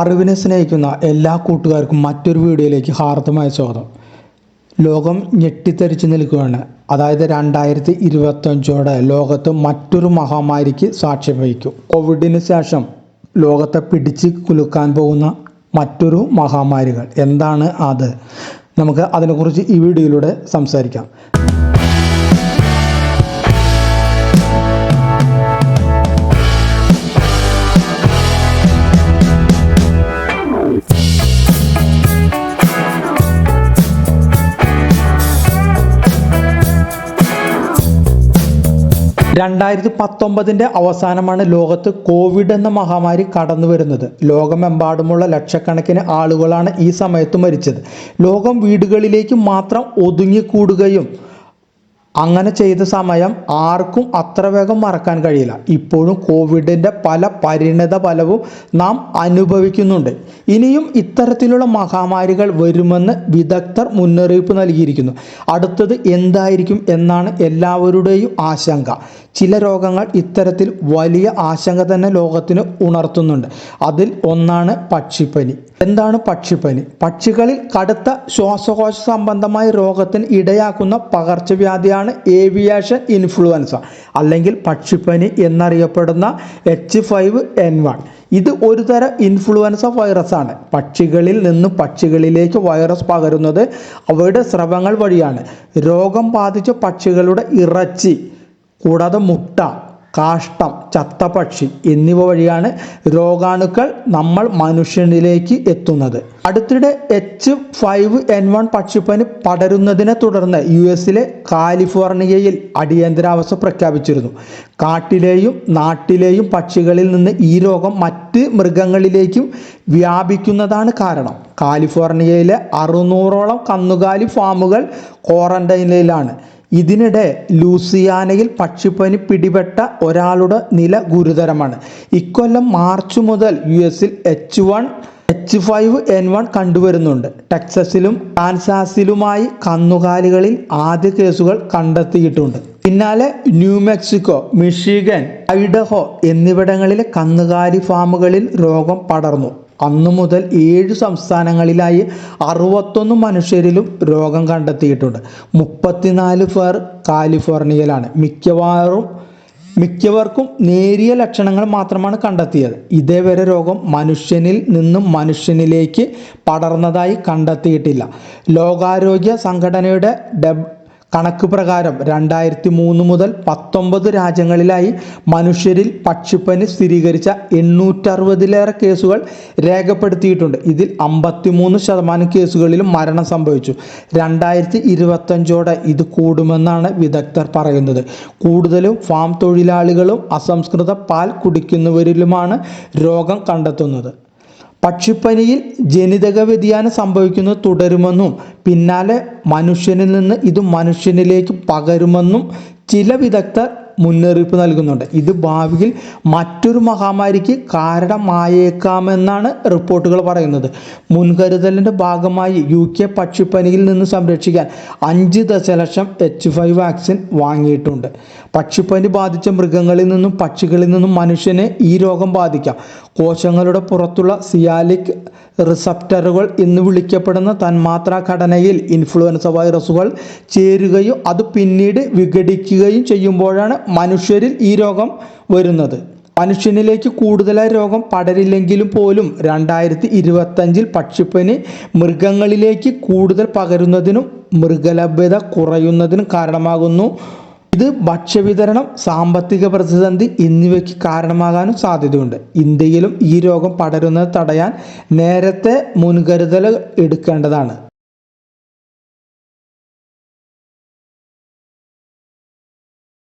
അറിവിനെ സ്നേഹിക്കുന്ന എല്ലാ കൂട്ടുകാർക്കും മറ്റൊരു വീഡിയോയിലേക്ക് ഹാർദമായ സ്വാഗതം. ലോകം ഞെട്ടിത്തെറിച്ച് നിൽക്കുകയാണ്. അതായത് രണ്ടായിരത്തി ഇരുപത്തഞ്ചോടെ ലോകത്ത് മറ്റൊരു മഹാമാരിക്ക് സാക്ഷ്യം വഹിക്കും. കോവിഡിന് ശേഷം ലോകത്തെ പിടിച്ച് കുലുക്കാൻ പോകുന്ന മറ്റൊരു മഹാമാരികൾ. എന്താണ് അത്? നമുക്ക് അതിനെക്കുറിച്ച് ഈ വീഡിയോയിലൂടെ സംസാരിക്കാം. രണ്ടായിരത്തി പത്തൊമ്പതിന്റെ അവസാനമാണ് ലോകത്ത് കോവിഡ് എന്ന മഹാമാരി കടന്നു വരുന്നത് ലോകമെമ്പാടുമുള്ള ലക്ഷക്കണക്കിന് ആളുകളാണ് ഈ സമയത്ത് മരിച്ചത്. ലോകം വീടുകളിലേക്ക് മാത്രം ഒതുങ്ങിക്കൂടുകയും അങ്ങനെ ചെയ്ത സമയം ആർക്കും അത്ര വേഗം മറക്കാൻ കഴിയില്ല. ഇപ്പോഴും കോവിഡിന്റെ പല പരിണിത ഫലവും നാം അനുഭവിക്കുന്നുണ്ട്. ഇനിയും ഇത്തരത്തിലുള്ള മഹാമാരികൾ വരുമെന്ന് വിദഗ്ധർ മുന്നറിയിപ്പ് നൽകിയിരിക്കുന്നു. അടുത്തത് എന്തായിരിക്കും എന്നാണ് എല്ലാവരുടെയും ആശങ്ക. ചില രോഗങ്ങൾ ഇത്തരത്തിൽ വലിയ ആശങ്ക തന്നെ ലോകത്തിന് ഉണർത്തുന്നുണ്ട്. അതിൽ ഒന്നാണ് പക്ഷിപ്പനി. എന്താണ് പക്ഷിപ്പനി? പക്ഷികളിൽ കടുത്ത ശ്വാസകോശ സംബന്ധമായ രോഗത്തിന് ഇടയാക്കുന്ന പകർച്ചവ്യാധിയാണ് ഏവിയേഷൻ ഇൻഫ്ലുവൻസ അല്ലെങ്കിൽ പക്ഷിപ്പനി എന്നറിയപ്പെടുന്ന എച്ച് ഫൈവ് എൻ വൺ ഇത് ഒരു തരം ഇൻഫ്ലുവൻസ വൈറസ് ആണ്. പക്ഷികളിൽ നിന്ന് പക്ഷികളിലേക്ക് വൈറസ് പകരുന്നത് അവയുടെ സ്രവങ്ങൾ വഴിയാണ്. രോഗം ബാധിച്ച പക്ഷികളുടെ ഇറച്ചി കൂടാതെ മുട്ട കാഷ്ടം ചത്തപക്ഷി എന്നിവ വഴിയാണ് രോഗാണുക്കൾ നമ്മൾ മനുഷ്യനിലേക്ക് എത്തുന്നത്. അടുത്തിടെ എച്ച് ഫൈവ് എൻ വൺ പക്ഷിപ്പനി പടരുന്നതിനെ തുടർന്ന് യു എസിലെ കാലിഫോർണിയയിൽ അടിയന്തരാവസ്ഥ പ്രഖ്യാപിച്ചിരുന്നു. കാട്ടിലെയും നാട്ടിലെയും പക്ഷികളിൽ നിന്ന് ഈ രോഗം മറ്റ് മൃഗങ്ങളിലേക്കും വ്യാപിക്കുന്നതാണ് കാരണം. കാലിഫോർണിയയിലെ അറുന്നൂറോളം കന്നുകാലി ഫാമുകൾ ക്വാറന്റൈനിലാണ്. ഇതിനിടെ ലൂസിയാനയിൽ പക്ഷിപ്പനി പിടിപെട്ട ഒരാളുടെ നില ഗുരുതരമാണ്. ഇക്കൊല്ലം മാർച്ച് മുതൽ യു എസിൽ H one H five N one കണ്ടുവരുന്നുണ്ട്. ടെക്സസിലും കാൻസാസിലുമായി കന്നുകാലികളിൽ ആദ്യ കേസുകൾ കണ്ടെത്തിയിട്ടുണ്ട്. പിന്നാലെ ന്യൂ മെക്സിക്കോ മിഷിഗൻ ഐഡഹോ എന്നിവിടങ്ങളിലെ കന്നുകാലി ഫാമുകളിൽ രോഗം പടർന്നു. അന്നു മുതൽ ഏഴ് സംസ്ഥാനങ്ങളിലായി അറുപത്തൊന്ന് മനുഷ്യരിലും രോഗം കണ്ടെത്തിയിട്ടുണ്ട്. മുപ്പത്തിനാല് പേർ കാലിഫോർണിയയിലാണ്. മിക്കവാറും മിക്കവർക്കും നേരിയ ലക്ഷണങ്ങൾ മാത്രമാണ് കണ്ടെത്തിയത്. ഇതേവരെ രോഗം മനുഷ്യനിൽ നിന്നും മനുഷ്യനിലേക്ക് പടർന്നതായി കണ്ടെത്തിയിട്ടില്ല. ലോകാരോഗ്യ സംഘടനയുടെ കണക്ക് പ്രകാരം രണ്ടായിരത്തി മൂന്ന് മുതൽ പത്തൊമ്പത് രാജ്യങ്ങളിലായി മനുഷ്യരിൽ പക്ഷിപ്പനി സ്ഥിരീകരിച്ച എണ്ണൂറ്ററുപതിലേറെ കേസുകൾ രേഖപ്പെടുത്തിയിട്ടുണ്ട്. ഇതിൽ അമ്പത്തിമൂന്ന് ശതമാനം കേസുകളിലും മരണം സംഭവിച്ചു. രണ്ടായിരത്തി ഇരുപത്തഞ്ചോടെ ഇത് കൂടുമെന്നാണ് വിദഗ്ധർ പറയുന്നത്. കൂടുതലും ഫാം തൊഴിലാളികളും അസംസ്കൃത പാൽ കുടിക്കുന്നവരിലുമാണ് രോഗം കണ്ടെത്തുന്നത്. പക്ഷിപ്പനിയിൽ ജനിതക വ്യതിയാനം സംഭവിക്കുന്നത് തുടരുമെന്നും പിന്നാലെ മനുഷ്യനിൽ നിന്ന് ഇത് മനുഷ്യനിലേക്ക് പകരുമെന്നും ചില വിദഗ്ധർ മുന്നറിയിപ്പ് നൽകുന്നുണ്ട്. ഇത് ഭാവിയിൽ മറ്റൊരു മഹാമാരിക്ക് കാരണമായേക്കാമെന്നാണ് റിപ്പോർട്ടുകൾ പറയുന്നത്. മുൻകരുതലിന്റെ ഭാഗമായി യു കെ പക്ഷിപ്പനിയിൽ നിന്ന് സംരക്ഷിക്കാൻ അഞ്ച് ദശലക്ഷം എച്ച് ഫൈവ് വാക്സിൻ വാങ്ങിയിട്ടുണ്ട്. പക്ഷിപ്പനി ബാധിച്ച മൃഗങ്ങളിൽ നിന്നും പക്ഷികളിൽ നിന്നും മനുഷ്യനെ ഈ രോഗം ബാധിക്കാം. കോശങ്ങളുടെ പുറത്തുള്ള സിയാലിക് റിസപ്റ്ററുകൾ എന്ന് വിളിക്കപ്പെടുന്ന തന്മാത്രാ ഘടനയിൽ ഇൻഫ്ലുവൻസ വൈറസുകൾ ചേരുകയും അത് പിന്നീട് വിഘടിക്കുകയും ചെയ്യുമ്പോഴാണ് മനുഷ്യരിൽ ഈ രോഗം വരുന്നത്. മനുഷ്യനിലേക്ക് കൂടുതലായി രോഗം പടരില്ലെങ്കിലും പോലും രണ്ടായിരത്തി ഇരുപത്തഞ്ചിൽ പക്ഷിപ്പനി മൃഗങ്ങളിലേക്ക് കൂടുതൽ പകരുന്നതിനും മൃഗലഭ്യത കുറയുന്നതിനും കാരണമാകുന്നു. ഇത് ഭക്ഷ്യവിതരണം സാമ്പത്തിക പ്രതിസന്ധി എന്നിവയ്ക്ക് കാരണമാകാനും സാധ്യതയുണ്ട്. ഇന്ത്യയിലും ഈ രോഗം പടരുന്നത് തടയാൻ നേരത്തെ മുൻകരുതൽ എടുക്കേണ്ടതാണ്.